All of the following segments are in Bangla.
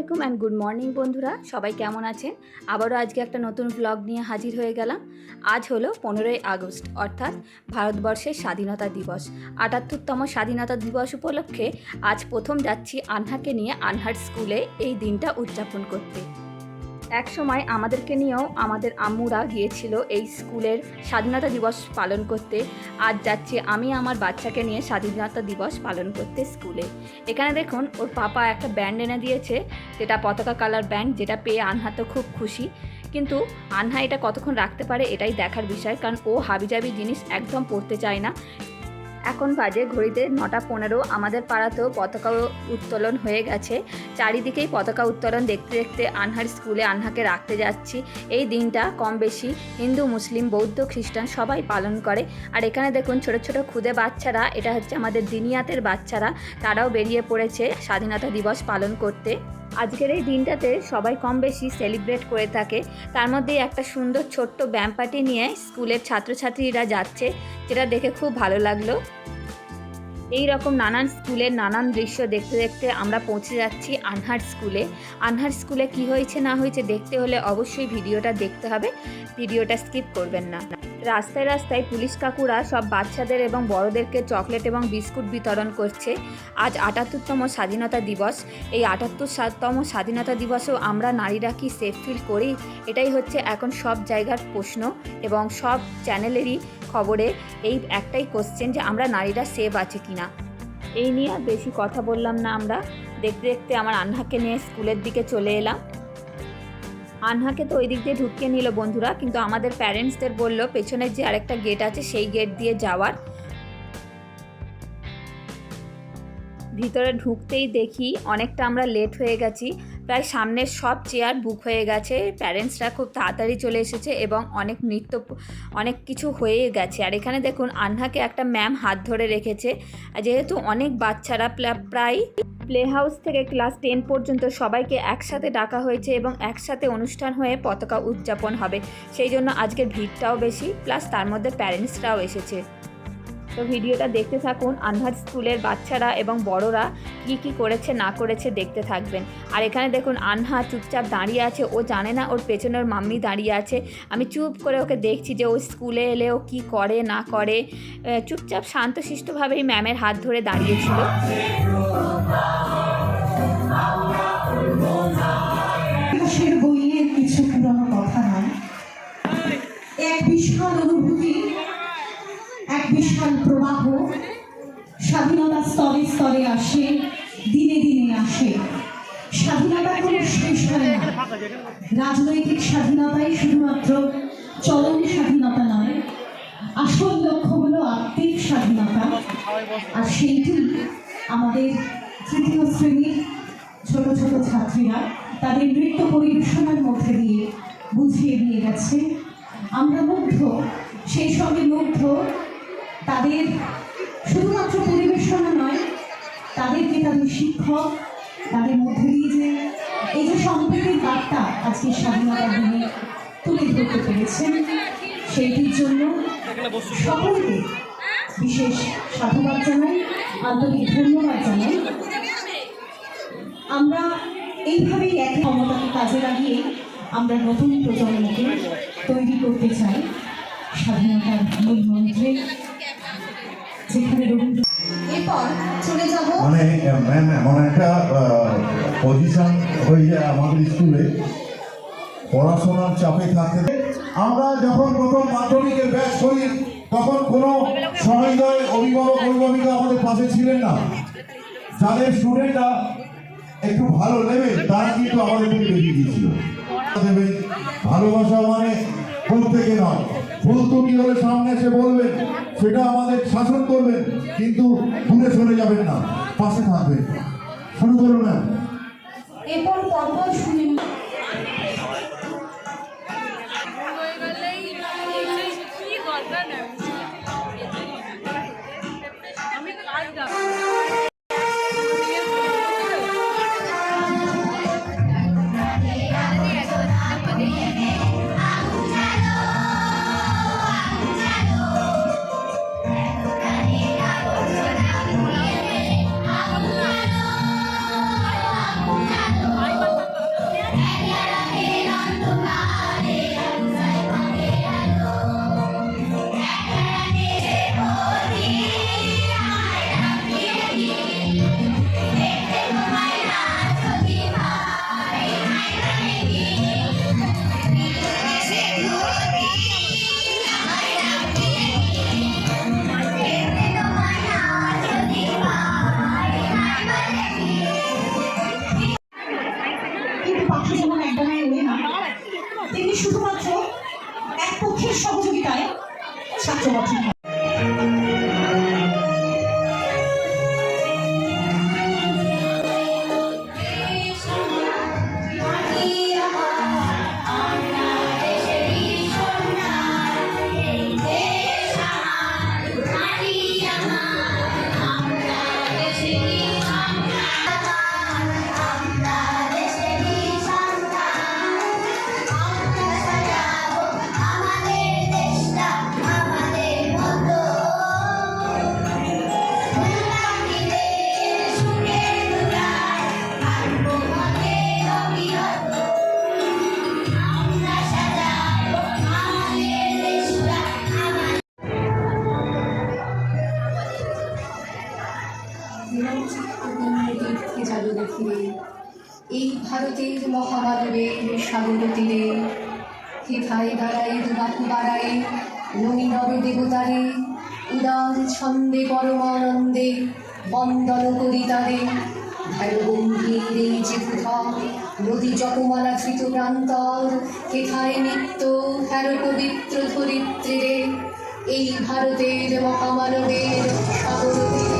আলাইকুম অ্যান্ড গুড মর্নিং বন্ধুরা, সবাই কেমন আছেন? আবারও আজকে একটা নতুন ব্লগ নিয়ে হাজির হয়ে গেলাম। আজ হলো পনেরোই আগস্ট, অর্থাৎ ভারতবর্ষের স্বাধীনতা দিবস। আটাত্তরতম স্বাধীনতা দিবস উপলক্ষে আজ প্রথম যাচ্ছি আনহাকে নিয়ে আনহার স্কুলে এই দিনটা উদযাপন করতে। এক সময় আমাদেরকে নিয়েও আমাদের আম্মুরা গিয়েছিল এই স্কুলের স্বাধীনতা দিবস পালন করতে। আজ যাচ্ছি আমি আমার বাচ্চাকে নিয়ে স্বাধীনতা দিবস পালন করতে স্কুলে। এখানে দেখুন, ওর পাপা একটা ব্যান্ড এনে দিয়েছে, যেটা পতাকা কালার ব্যান্ড, যেটা পেয়ে আনহা তো খুব খুশি। কিন্তু আনহা এটা কতক্ষণ রাখতে পারে এটাই দেখার বিষয়, কারণ ও হাবিজাবি জিনিস একদম পড়তে চায় না। এখন বাজে ঘড়িতে নটা পনেরো। আমাদের পাড়াতেও পতাকা উত্তোলন হয়ে গেছে। চারিদিকেই পতাকা উত্তোলন দেখতে দেখতে আনহার স্কুলে আনহাকে রাখতে যাচ্ছি। এই দিনটা কম বেশি হিন্দু, মুসলিম, বৌদ্ধ, খ্রিস্টান সবাই পালন করে। আর এখানে দেখুন ছোট ছোট খুদে বাচ্চারা, এটা হচ্ছে আমাদের দিনিয়াতের বাচ্চারা, তারাও বেরিয়ে পড়েছে স্বাধীনতা দিবস পালন করতে। আজকের এই দিনটাতে সবাই কম বেশি সেলিব্রেট করে থাকে। তার মধ্যেই একটা সুন্দর ছোট্ট ব্যায়াম পার্টি নিয়ে স্কুলের ছাত্রছাত্রীরা যাচ্ছে, যেটা দেখে খুব ভালো লাগল। এই রকম নানান স্কুলের নানান দৃশ্য দেখতে দেখতে আমরা পৌঁছে যাচ্ছি আনহার স্কুলে। আনহার স্কুলে কি হয়েছে না হয়েছে দেখতে হলে অবশ্যই ভিডিওটা দেখতে হবে। ভিডিওটা স্কিপ করবেন না। রাস্তায় রাস্তায় পুলিশ কাকুরা সব বাচ্চাদের এবং বড়দেরকে চকলেট এবং বিস্কুট বিতরণ করছে। আজ আটাত্তরতম স্বাধীনতা দিবস। এই আটাত্তরতম স্বাধীনতা দিবসেও আমরা নারীরা কি সেফ ফিল করি? এটাই হচ্ছে এখন সব জায়গার প্রশ্ন এবং সব চ্যানেলেরই খবরে এই একটাই কোশ্চেন যে আমরা নারীরা সেভ আছে কিনা। এই নিয়ে আর বেশি কথা বললাম না আমরা। দেখতে দেখতে আমার আনহাকে নিয়ে স্কুলের দিকে চলে এলাম। আনহাকে তো ওই দিক দিয়ে ঢুকিয়ে নিল বন্ধুরা, কিন্তু আমাদের প্যারেন্টসদের বলল, পেছনের যে আরেকটা গেট আছে সেই গেট দিয়ে যাওয়ার। ভিতরে ঢুকতেই দেখি অনেকটা আমরা লেট হয়ে গেছি। প্রায় সামনের সব চেয়ার বুক হয়ে গেছে। প্যারেন্টসরা খুব তাড়াতাড়ি চলে এসেছে এবং অনেক নৃত্য অনেক কিছু হয়ে গেছে। আর এখানে দেখুন আন্নাকে একটা ম্যাম হাত ধরে রেখেছে। যেহেতু অনেক বাচ্চারা প্রায় প্লে হাউস থেকে ক্লাস টেন পর্যন্ত সবাইকে একসাথে ডাকা হয়েছে এবং একসাথে অনুষ্ঠান হয়ে পতাকা উদযাপন হবে। সেই জন্য আজকের ভিড়টাও বেশি, প্লাস তার মধ্যে প্যারেন্টসরাও এসেছে। তো ভিডিওটা দেখতে থাকুন। আনহার স্কুলের বাচ্চারা এবং বড়রা কি কি করেছে, না করেছে দেখতে থাকবেন। আর এখানে দেখুন, আনহা চুপচাপ দাঁড়িয়ে আছে। ও জানে না ওর পেছনের মাম্মি দাঁড়িয়ে আছে। আমি চুপ করে ওকে দেখছি যে ও স্কুলে এলে ও কী করে, না করে। চুপচাপ শান্তশিষ্টভাবেই ম্যামের হাত ধরে দাঁড়িয়েছিল। কিছু পুরানো কথা নয়। এক বিশাল অনুভূতি এক বিশাল প্রবাহ স্বাধীনতা স্তরে স্তরে আসে, দিনে দিনে আসে। স্বাধীনতা কোনো শেষ হয় না। রাজনৈতিক স্বাধীনতাই শুধুমাত্র চরম স্বাধীনতা নয়, আসল লক্ষ্য হলো আত্মিক স্বাধীনতা। আর সেইটি আমাদের তৃতীয় শ্রেণির ছোট ছোট ছাত্রীরা তাদের নৃত্য পরিবেশনার মধ্যে দিয়ে বুঝিয়ে দিয়ে গেছে। আমরা মুগ্ধ, সেই সঙ্গে মুগ্ধ তাদের শুধুমাত্র পরিবেশনা নয় তাদেরকে তাদের শিক্ষক, তাদের মধ্যে দিয়ে যে এই যে সম্প্রীতির বার্তা আজকে স্বাধীনতা দিনে তুলে ধরতে পেরেছেন, সেইটির জন্য সকলকে বিশেষ সাধুবাদ জানাই, আন্তরিক ধন্যবাদ জানাই। আমরা এইভাবেই এক ক্ষমতাকে কাজে লাগিয়ে আমরা নতুন প্রজন্মকে তৈরি করতে চাই, স্বাধীনতার মূল মন্ত্রে। যেখানে এরপর চলে যাব মানে ম্যাম এমন একটা পজিশন হয়ে যায় আমাদের স্কুলে পড়াশোনার চাপে থাকতে আমরা যখন প্রথম মাধ্যমিকের ব্যাচ করি তখন কোনো সহৃদয় অভিভাবক অভিভাবিকা আমাদের পাশে ছিলেন না। যাদের স্টুডেন্টরা একটু ভালো নেবে তারা কিন্তু আমাদের বেরিয়ে দিয়েছিল ভালোবাসা মানে প্রত্যেকে নয়। ভুল তুমি হলে সামনে এসে বলবেন, সেটা আমাদের শাসন করবেন, কিন্তু দূরে সরে যাবেন না, পাশে থাকবেন। শুরু করুন। এরপর watching. পরমানন্দে বন্দন করি তারে। ধ্যান যে কোথা নদী জপমালা ধৃত প্রান্তর, কেথায় নিত্য হ্যার পবিত্র ধরিত্রীরে? এই ভারতের মহামানবের সাগর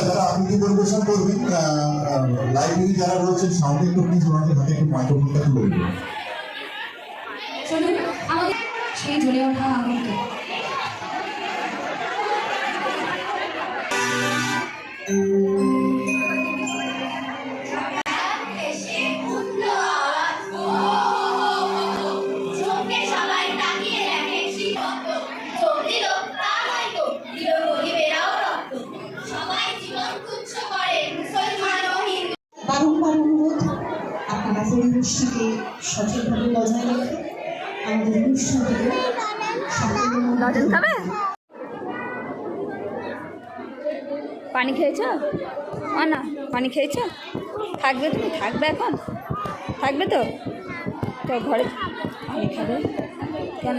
আচ্ছা যারা আবৃত্তি পরিবেশন করবেন? লাইব্রেরি যারা রয়েছেন সামনে একটু প্লিজ ওনাদের হাতে একটু মাইক্রোফোনটা তুলে চলুন আমাদের সেই জ্বলে ওঠা আগুনকে চোখে আমাদের অনুষ্ঠানটিকে লজেন্স খাবে পানি খেয়েছো? না পানি খেয়েছো? থাকবে তুমি, থাকবে এখন? থাকবে তো? তো ঘরে পানি খাবে? কেন?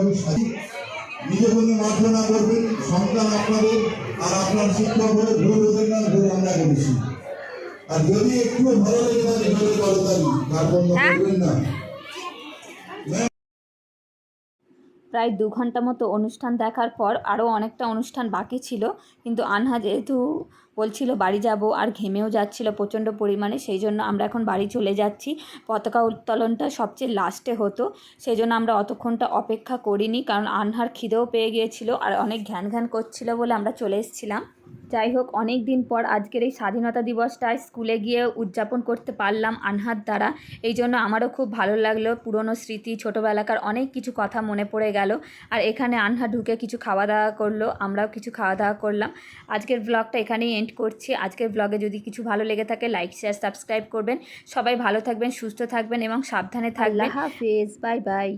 এইভাবে স্বাধীন নিজে কোনো মাত্র না করবেন সন্তান আপনাদের আর আপনার শিক্ষক হলে ভুল হতেন না ভুল আমরা করেছি। আর যদি একটু ভালো লেগে থাকে তাহলে করতালি তার বন্ধ করবেন না। প্রায় দু ঘণ্টা মতো অনুষ্ঠান দেখার পর আরও অনেকটা অনুষ্ঠান বাকি ছিল। কিন্তু আনহা যেহেতু বলছিল বাড়ি যাব আর ঘেমেও যাচ্ছিল প্রচণ্ড পরিমাণে, সেই জন্য আমরা এখন বাড়ি চলে যাচ্ছি। পতাকা উত্তোলনটা সবচেয়ে লাস্টে হতো, সেই জন্য আমরা অতক্ষণটা অপেক্ষা করিনি। কারণ আনহার খিদেও পেয়ে গিয়েছিল আর অনেক ঘ্যান ঘ্যান করছিল বলে আমরা চলে এসেছিলাম। যাই হোক অনেক দিন পর আজকের এই স্বাধীনতা দিবসটায় স্কুলে গিয়ে উদযাপন করতে পারলাম আনহার দ্বারা। এই জন্য আমারও খুব ভালো লাগল পুরনো স্মৃতি ছোটোবেলাকার অনেক কিছু কথা মনে পড়ে গেল। আর এখানে আনহা ঢুকে কিছু খাওয়া দাওয়া করল আমরাও কিছু খাওয়া দাওয়া করলাম। আজকের ব্লগটা এখানেই এন্ড করছি। আজকের ব্লগে যদি কিছু ভালো লেগে থাকে লাইক শেয়ার সাবস্ক্রাইব করবেন। সবাই ভালো থাকবেন সুস্থ থাকবেন এবং সাবধানে থাকবেন। হাফিজ বাই বাই